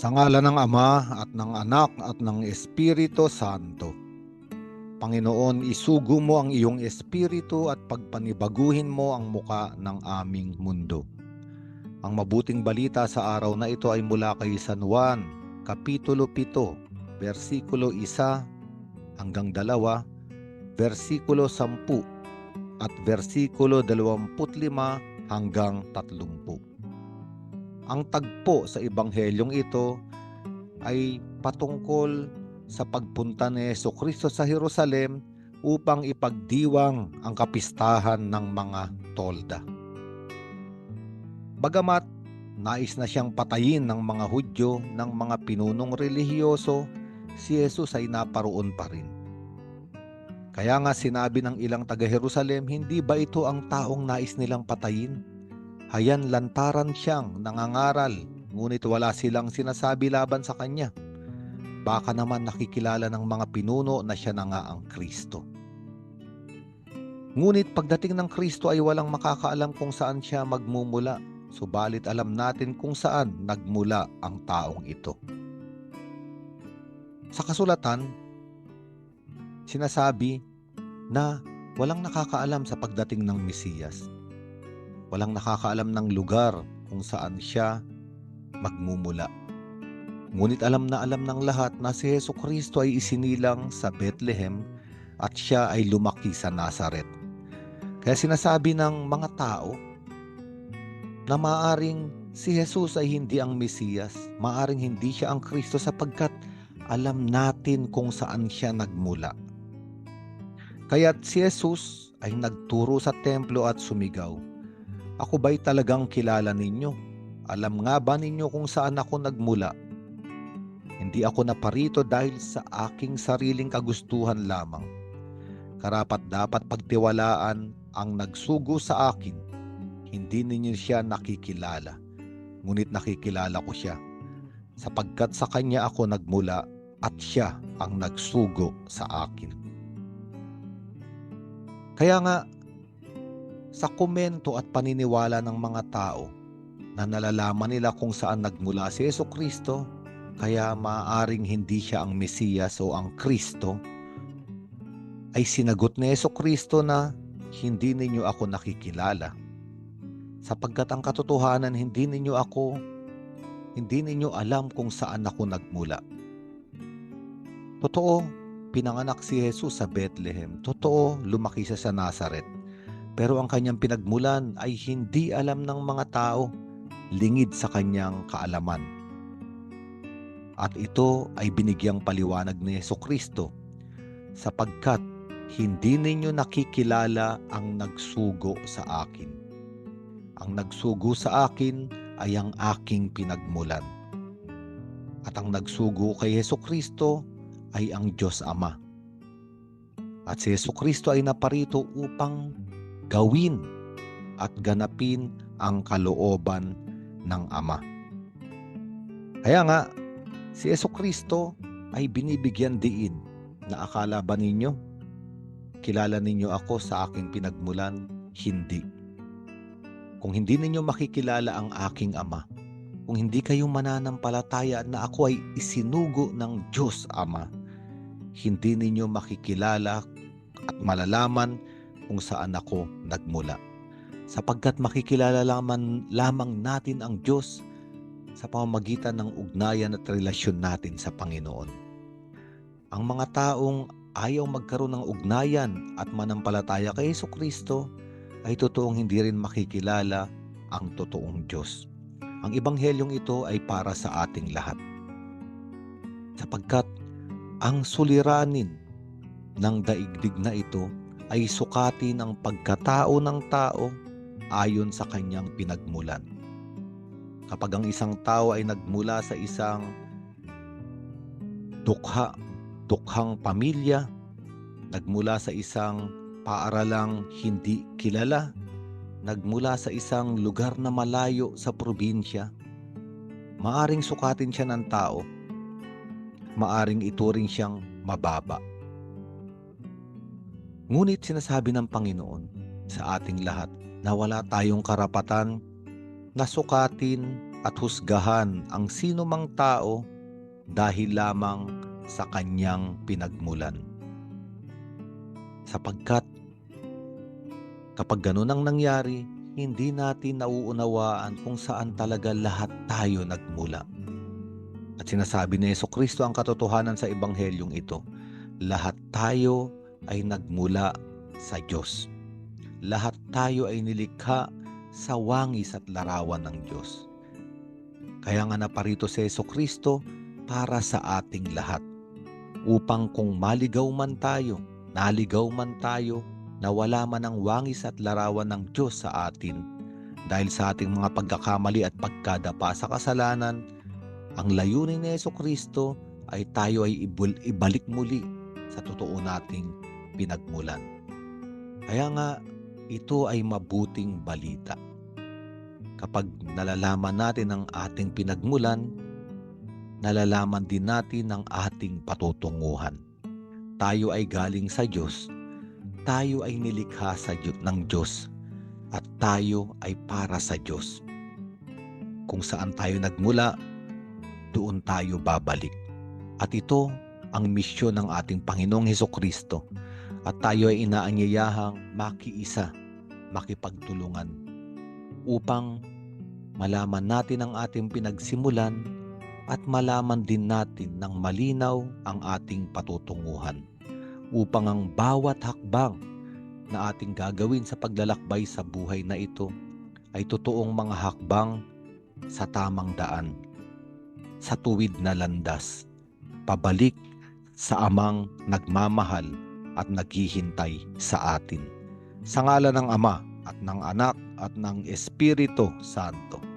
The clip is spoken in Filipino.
Sa ngala ng Ama at ng Anak at ng Espiritu Santo. Panginoon, isugo mo ang iyong espiritu at pagpanibaguhin mo ang muka ng aming mundo. Ang mabuting balita sa araw na ito ay mula kay San Juan, Kapitulo 7, versikulo 1 hanggang 2, versikulo 10 at versikulo 25 hanggang 30. Ang tagpo sa ebanghelyong ito ay patungkol sa pagpunta ni Yeso Kristo sa Jerusalem upang ipagdiwang ang kapistahan ng mga tolda. Bagamat nais na siyang patayin ng mga Hudyo ng mga pinunong relihiyoso, si Jesus ay naparoon pa rin. Kaya nga sinabi ng ilang taga-Jerusalem, hindi ba ito ang taong nais nilang patayin? Hayan lantaran siyang nangangaral, ngunit wala silang sinasabi laban sa kanya. Baka naman nakikilala ng mga pinuno na siya na nga ang Kristo. Ngunit pagdating ng Kristo ay walang makakaalam kung saan siya magmumula, subalit alam natin kung saan nagmula ang taong ito. Sa kasulatan, sinasabi na walang nakakaalam sa pagdating ng Mesiyas. Walang nakakaalam ng lugar kung saan siya magmumula. Ngunit alam na alam ng lahat na si Yeso Kristo ay isinilang sa Bethlehem at siya ay lumaki sa Nazaret. Kaya sinasabi ng mga tao na maaring si Jesus ay hindi ang Mesiyas, maaring hindi siya ang Kristo sapagkat alam natin kung saan siya nagmula. Kaya't si Jesus ay nagturo sa templo at sumigaw, Ako ba'y talagang kilala ninyo? Alam nga ba ninyo kung saan ako nagmula? Hindi ako naparito dahil sa aking sariling kagustuhan lamang. Karapat dapat pagtiwalaan ang nagsugo sa akin. Hindi ninyo siya nakikilala. Ngunit nakikilala ko siya. Sapagkat sa kanya ako nagmula at siya ang nagsugo sa akin. Kaya nga, sa komento at paniniwala ng mga tao na nalalaman nila kung saan nagmula si Yeso Kristo, kaya maaring hindi siya ang Mesiyas o ang Kristo, ay sinagot ni Yeso Kristo na hindi ninyo ako nakikilala. Sapagkat ang katotohanan, hindi ninyo ako, hindi ninyo alam kung saan ako nagmula. Totoo, pinanganak si Jesus sa Bethlehem. Totoo, lumaki siya sa Nazareth. Pero ang kanyang pinagmulan ay hindi alam ng mga tao, lingid sa kanyang kaalaman. At ito ay binigyang paliwanag ni Yeso Kristo sapagkat hindi ninyo nakikilala ang nagsugo sa akin. Ang nagsugo sa akin ay ang aking pinagmulan. At ang nagsugo kay Yeso Kristo ay ang Diyos Ama. At si Yeso Kristo ay naparito upang gawin at ganapin ang kalooban ng Ama. Kaya nga, si Yeso Kristo ay binibigyan diin na akala ba ninyo, kilala ninyo ako sa aking pinagmulan? Hindi. Kung hindi ninyo makikilala ang aking Ama, kung hindi kayo mananampalataya na ako ay isinugo ng Diyos Ama, hindi ninyo makikilala at malalaman kung saan ako nagmula. Sapagkat makikilala lamang, lamang natin ang Diyos sa pamamagitan ng ugnayan at relasyon natin sa Panginoon. Ang mga taong ayaw magkaroon ng ugnayan at manampalataya kay Yeso Kristo ay totoong hindi rin makikilala ang totoong Diyos. Ang ebanghelyong ito ay para sa ating lahat. Sapagkat ang suliranin ng daigdig na ito ay sukatin ang pagkatao ng tao ayon sa kanyang pinagmulan. Kapag ang isang tao ay nagmula sa isang dukha, dukhang pamilya, nagmula sa isang paaralang hindi kilala, nagmula sa isang lugar na malayo sa probinsya, maaring sukatin siya ng tao, maaring ituring siyang mababa. Ngunit sinasabi ng Panginoon sa ating lahat na wala tayong karapatan na sukatin at husgahan ang sino mang tao dahil lamang sa kanyang pinagmulan. Sapagkat kapag ganun ang nangyari, hindi natin nauunawaan kung saan talaga lahat tayo nagmula. At sinasabi ni Yeso Kristo ang katotohanan sa ebanghelyong ito, lahat tayo ay nagmula sa Diyos. Lahat tayo ay nilikha sa wangis at larawan ng Diyos. Kaya nga naparito si Yeso Kristo para sa ating lahat. Upang kung maligaw man tayo, naligaw man tayo, nawala man ang wangis at larawan ng Diyos sa atin dahil sa ating mga pagkakamali at pagkadapa sa kasalanan, ang layunin ni Yeso Kristo ay tayo ay ibalik muli sa totoo nating pinagmulan. Kaya nga, ito ay mabuting balita. Kapag nalalaman natin ang ating pinagmulan, nalalaman din natin ang ating patutunguhan. Tayo ay galing sa Diyos, tayo ay nilikha sa Diyos, ng Diyos, at tayo ay para sa Diyos. Kung saan tayo nagmula, doon tayo babalik. At ito ang misyon ng ating Panginoong Heso Kristo at tayo ay inaanyayahang makiisa, makipagtulungan upang malaman natin ang ating pinagsimulan at malaman din natin ng malinaw ang ating patutunguhan upang ang bawat hakbang na ating gagawin sa paglalakbay sa buhay na ito ay totoong mga hakbang sa tamang daan, sa tuwid na landas, pabalik sa amang nagmamahal at naghihintay sa atin. Sa ngala ng Ama at ng Anak at ng Espiritu Santo.